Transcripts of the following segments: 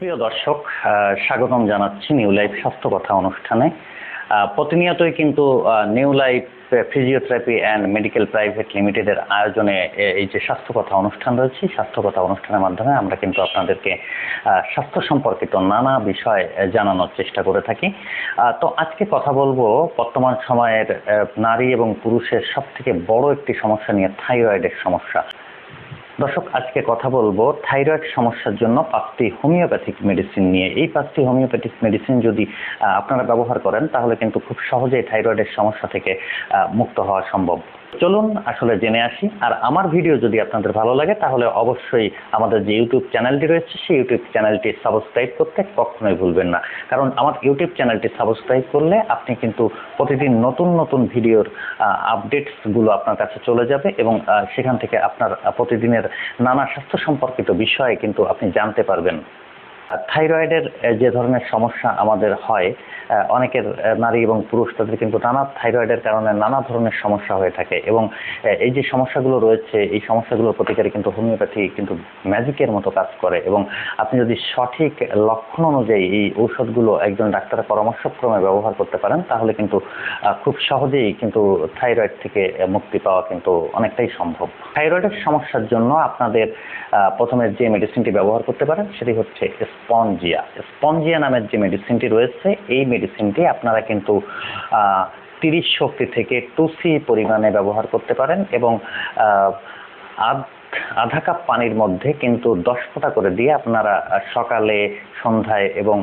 প্রিয় দর্শক স্বাগতম জানাচ্ছি নিউ লাইফ স্বাস্থ্য কথা অনুষ্ঠানে। প্রতিনিয়তই কিন্তু new life physiotherapy and medical private লিমিটেডের আয়োজনে এই যে স্বাস্থ্য কথা অনুষ্ঠান রয়েছে, স্বাস্থ্য কথা অনুষ্ঠানের মাধ্যমে আমরা কিন্তু আপনাদেরকে স্বাস্থ্য সম্পর্কিত নানা বিষয় জানানোর চেষ্টা করে থাকি। তো আজকে কথা বলব বর্তমান সময়ের নারী এবং পুরুষের সব থেকে বড় একটি সমস্যা নিয়ে, থাইরয়েডের সমস্যা। দর্শক, আজকে কথা বলব থাইরয়েড সমস্যার জন্য পাঁচটি হোমিওপ্যাথিক মেডিসিন নিয়ে। এই পাঁচটি হোমিওপ্যাথিক মেডিসিন যদি আপনারা ব্যবহার করেন, তাহলে কিন্তু খুব সহজেই থাইরয়েডের সমস্যা থেকে মুক্ত হওয়া সম্ভব। চলুন আসলে জেনে আসি। আর আমার ভিডিও যদি আপনাদের ভালো লাগে, তাহলে অবশ্যই আমাদের যে ইউটিউব চ্যানেলটি রয়েছে, সেই ইউটিউব চ্যানেলটি সাবস্ক্রাইব করতে কখনোই ভুলবেন না। কারণ আমার ইউটিউব চ্যানেলটি সাবস্ক্রাইব করলে আপনি কিন্তু প্রতিদিন নতুন নতুন ভিডিওর আপডেটসগুলো আপনার কাছে চলে যাবে এবং সেখান থেকে আপনার প্রতিদিনের নানা স্বাস্থ্য সম্পর্কিত বিষয়ে কিন্তু আপনি জানতে পারবেন। থাইরয়েডের যে ধরনের সমস্যা আমাদের হয় অনেকের নারী এবং পুরুষ, তাদের কিন্তু নানা থাইরয়েডের কারণে নানা ধরনের সমস্যা হয়ে থাকে এবং এই যে সমস্যাগুলো রয়েছে, এই সমস্যাগুলোর প্রতিকারে কিন্তু হোমিওপ্যাথি কিন্তু ম্যাজিকের মতো কাজ করে এবং আপনি যদি সঠিক লক্ষণ অনুযায়ী এই ঔষধগুলো একজন ডাক্তারের পরামর্শক্রমে ব্যবহার করতে পারেন, তাহলে কিন্তু খুব সহজেই কিন্তু থাইরয়েড থেকে মুক্তি পাওয়া কিন্তু অনেকটাই সম্ভব। থাইরয়েডের সমস্যার জন্য আপনাদের প্রথমে যে মেডিসিনটি ব্যবহার করতে পারেন, সেটি হচ্ছে স্পঞ্জিয়া। স্পঞ্জিয়া নামের যে মেডিসিনটি রয়েছে এই মেডিসিনটি আপনারা কিন্তু তিরিশ শক্তি থেকে টুসি পরিমাণে ব্যবহার করতে পারেন এবং আহ, আধা কাপ পানির মধ্যে কিন্তু দশ ফোঁটা করে দিয়ে আপনারা সকালে, সন্ধ্যায় এবং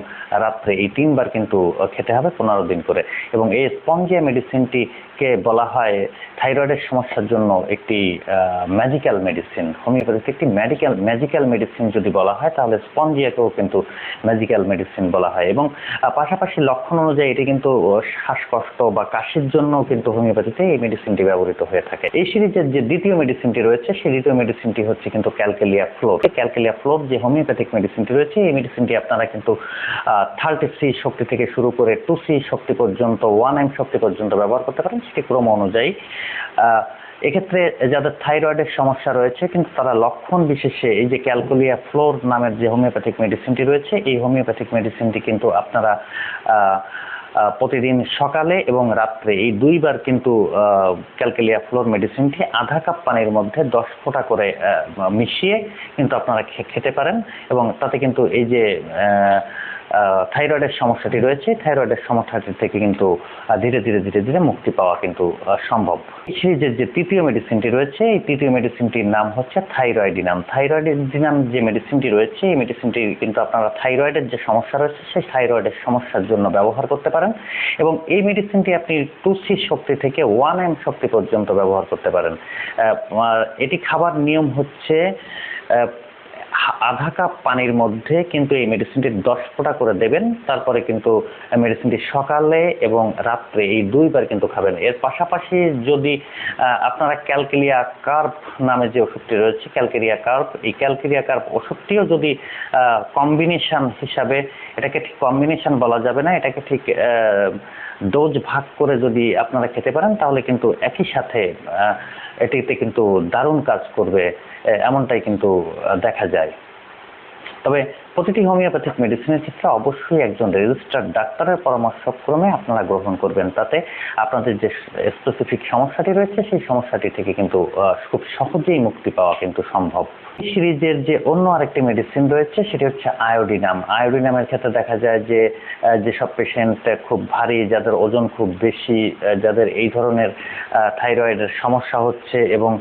রাত্রে এই তিনবার কিন্তু খেতে হবে পনেরো দিন করে। এবং এই স্পঞ্জিয়া মেডিসিনটিকে বলা হয় থাইরয়েডের সমস্যার জন্য একটি ম্যাজিক্যাল মেডিসিন হোমিওপ্যাথিতে একটি মেডিকেল ম্যাজিক্যাল মেডিসিন যদি বলা হয়, তাহলে স্পঞ্জিয়াকেও কিন্তু ম্যাজিক্যাল মেডিসিন বলা হয়। এবং পাশাপাশি লক্ষণ অনুযায়ী এটি কিন্তু শ্বাসকষ্ট বা কাশির জন্য কিন্তু হোমিওপ্যাথিতে এই মেডিসিনটি ব্যবহৃত হয়ে থাকে। এই সিরিজের যে দ্বিতীয় মেডিসিনটি রয়েছে, সেই দ্বিতীয় মেডিসিনটি হচ্ছে কিন্তু ক্যালকেলিয়া ফ্লোর ক্যালকেলিয়া ফ্লোর যে হোমিওপ্যাথিক মেডিসিনটি রয়েছে, এই মেডিসিনটি আপনারা কিন্তু থার্টি সি শক্তি থেকে শুরু করে টু সি শক্তি পর্যন্ত ওয়ান এম শক্তি পর্যন্ত ব্যবহার করতে পারেন, সেটি ক্রম অনুযায়ী। এক্ষেত্রে যাদের থাইরয়েডের সমস্যা রয়েছে, কিন্তু তারা লক্ষণ বিশেষে এই যে ক্যালকুলিয়া ফ্লোর নামের যে হোমিওপ্যাথিক মেডিসিনটি রয়েছে, এই হোমিওপ্যাথিক মেডিসিনটি কিন্তু আপনারা প্রতিদিন সকালে এবং রাত্রে এই দুইবার কিন্তু ক্যালকেলিয়া ফ্লোর মেডিসিনটি আধা কাপ পানির মধ্যে দশ ফোঁটা করে মিশিয়ে কিন্তু আপনারা খেতে পারেন এবং তাতে কিন্তু এই যে থাইরয়েডের সমস্যাটি রয়েছে। থাইরয়েডের সমস্যাটি থেকে কিন্তু ধীরে ধীরে ধীরে ধীরে মুক্তি পাওয়া কিন্তু সম্ভব। এই সিরিজের যে তৃতীয় মেডিসিনটি রয়েছে, এই তৃতীয় মেডিসিনটির নাম হচ্ছে থাইরয়েডিনাম থাইরয়েডিনাম যে মেডিসিনটি রয়েছে, এই মেডিসিনটি কিন্তু আপনারা থাইরয়েডের যে সমস্যা রয়েছে, সেই থাইরয়েডের সমস্যার জন্য ব্যবহার করতে পারেন। এবং এই মেডিসিনটি আপনি টু সি শক্তি থেকে ওয়ান এম শক্তি পর্যন্ত ব্যবহার করতে পারেন। এটি খাবার নিয়ম হচ্ছে আধা কাপ পানির মধ্যে কিন্তু এই মেডিসিনটি দশ ফোঁটা করে দেবেন। তারপরে কিন্তু মেডিসিনটি সকালে এবং রাত্রে এই দুইবার কিন্তু খাবেন। এর পাশাপাশি যদি আপনারা ক্যালকেলিয়া কার্প নামে যে ওষুধটি রয়েছে ক্যালকেরিয়া কার্প, এই ক্যালকেরিয়া কার্প ওষুধটিও যদি কম্বিনেশন হিসাবে, এটাকে ঠিক কম্বিনেশন বলা যাবে না, এটাকে ঠিক ডোজ ভাগ করে যদি আপনারা খেতে পারেন, তাহলে কিন্তু একই সাথে এটিতে কিন্তু দারুণ কাজ করবে এমনটাই কিন্তু দেখা যায়। তবে প্রতিটি হোমিওপ্যাথিক মেডিসিনের ক্ষেত্রে অবশ্যই একজন রেজিস্টার্ড ডাক্তারের পরামর্শক্রমে আপনারা গ্রহণ করবেন। তাতে আপনাদের যে স্পেসিফিক সমস্যাটি রয়েছে, সেই সমস্যাটি থেকে কিন্তু খুব সহজেই মুক্তি পাওয়া কিন্তু সম্ভব। সিরিজের যে অন্য আরেকটি মেডিসিন রয়েছে, সেটি হচ্ছে আয়োডিনাম আয়োডিনামের ক্ষেত্রে দেখা যায় যে যেসব পেশেন্ট খুব ভারী, যাদের ওজন খুব বেশি যাদের এই ধরনের থাইরয়েডের সমস্যা হচ্ছে এবং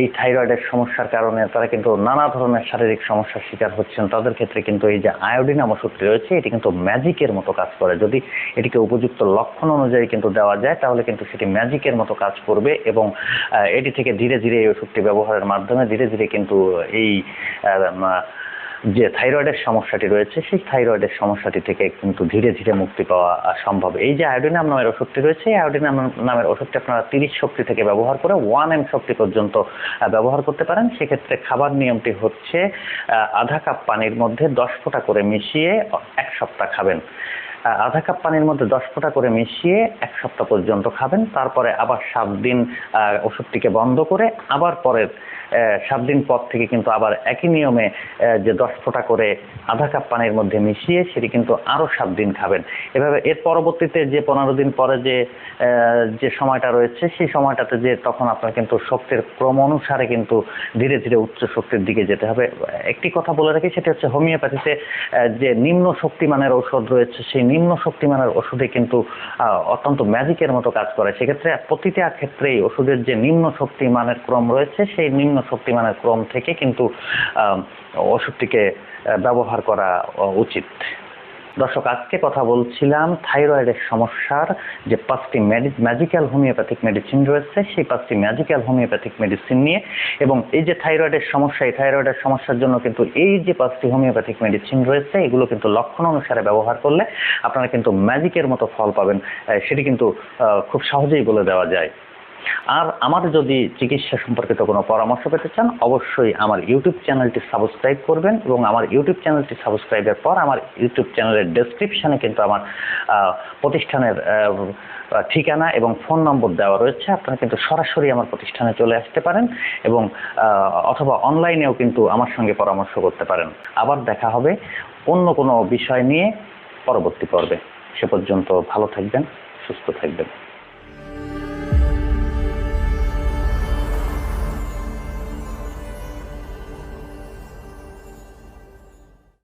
এই থাইরয়েডের সমস্যার কারণে তারা কিন্তু নানা ধরনের শারীরিক সমস্যার শিকার হচ্ছেন, তাদের ক্ষেত্রে কিন্তু এই যে আয়োডিন আমার ওষুধটি রয়েছে, এটি কিন্তু ম্যাজিকের মতো কাজ করে। যদি এটিকে উপযুক্ত লক্ষণ অনুযায়ী কিন্তু দেওয়া যায়, তাহলে কিন্তু সেটি ম্যাজিকের মতো কাজ করবে এবং এটি থেকে ধীরে ধীরে এই ওষুধটি ব্যবহারের মাধ্যমে ধীরে ধীরে কিন্তু এই যে থাইরয়েডের সমস্যাটি রয়েছে, সেই থাইরয়েডের সমস্যাটি থেকে কিন্তু ধীরে ধীরে মুক্তি পাওয়া সম্ভব। এই যে আয়োডিনাম নামের ওষুধটি রয়েছে, এই আয়োডিনাম নামের ওষুধটি আপনারা তিরিশ শক্তি থেকে ব্যবহার করে ওয়ান এম শক্তি পর্যন্ত ব্যবহার করতে পারেন। সেক্ষেত্রে খাবার নিয়মটি হচ্ছে আধা কাপ পানির মধ্যে দশ ফোঁটা করে মিশিয়ে এক সপ্তাহ খাবেন। আধা কাপ পানির মধ্যে দশ ফোঁটা করে মিশিয়ে এক সপ্তাহ পর্যন্ত খাবেন। তারপরে আবার সাত দিন ওষুধটিকে বন্ধ করে আবার পরের সাত দিন পর থেকে কিন্তু আবার একই নিয়মে যে দশ ফোঁটা করে আধা কাপ পানির মধ্যে মিশিয়ে সেটি কিন্তু আরও সাত দিন খাবেন। এভাবে এর পরবর্তীতে যে পনেরো দিন পরে যে যে সময়টা রয়েছে, সেই সময়টাতে যে তখন আপনার কিন্তু শক্তির ক্রম অনুসারে কিন্তু ধীরে ধীরে উচ্চ শক্তির দিকে যেতে হবে। একটি কথা বলে রাখি, সেটা হচ্ছে হোমিওপ্যাথিতে যে নিম্ন শক্তিমানের ঔষধ রয়েছে, সেই নিম্ন শক্তিমানের ওষুধে কিন্তু অত্যন্ত ম্যাজিকের মতো কাজ করে। সেক্ষেত্রে প্রতিটা ক্ষেত্রেই ওষুধের যে নিম্ন শক্তিমানের ক্রম রয়েছে, সেই নিম্ন শক্তিমানের ক্রম থেকে কিন্তু ওষুধটিকে ব্যবহার করা উচিত। দর্শক, আজকে কথা বলছিলাম থাইরয়েডের সমস্যার যে পাঁচটি ম্যাজিক্যাল হোমিওপ্যাথিক মেডিসিন রয়েছে, সেই পাঁচটি ম্যাজিক্যাল হোমিওপ্যাথিক মেডিসিন নিয়ে। এবং এই যে থাইরয়েডের সমস্যা, এই থাইরয়েডের সমস্যার জন্য কিন্তু এই যে পাঁচটি হোমিওপ্যাথিক মেডিসিন রয়েছে, এগুলো কিন্তু লক্ষণ অনুসারে ব্যবহার করলে আপনারা কিন্তু ম্যাজিকের মতো ফল পাবেন। সেটি কিন্তু খুব সহজেই বলে দেওয়া যায়। আর আমার যদি চিকিৎসা সম্পর্কিত কোনো পরামর্শ পেতে চান, অবশ্যই আমার ইউটিউব চ্যানেলটি সাবস্ক্রাইব করবেন এবং আমার ইউটিউব চ্যানেলটি সাবস্ক্রাইবের পর আমার ইউটিউব চ্যানেলের ডেসক্রিপশনে কিন্তু আমার প্রতিষ্ঠানের ঠিকানা এবং ফোন নম্বর দেওয়া রয়েছে। আপনারা কিন্তু সরাসরি আমার প্রতিষ্ঠানে চলে আসতে পারেন এবং অথবা অনলাইনেও কিন্তু আমার সঙ্গে পরামর্শ করতে পারেন। আবার দেখা হবে অন্য কোনো বিষয় নিয়ে পরবর্তী পর্বে। সে পর্যন্ত ভালো থাকবেন, সুস্থ থাকবেন।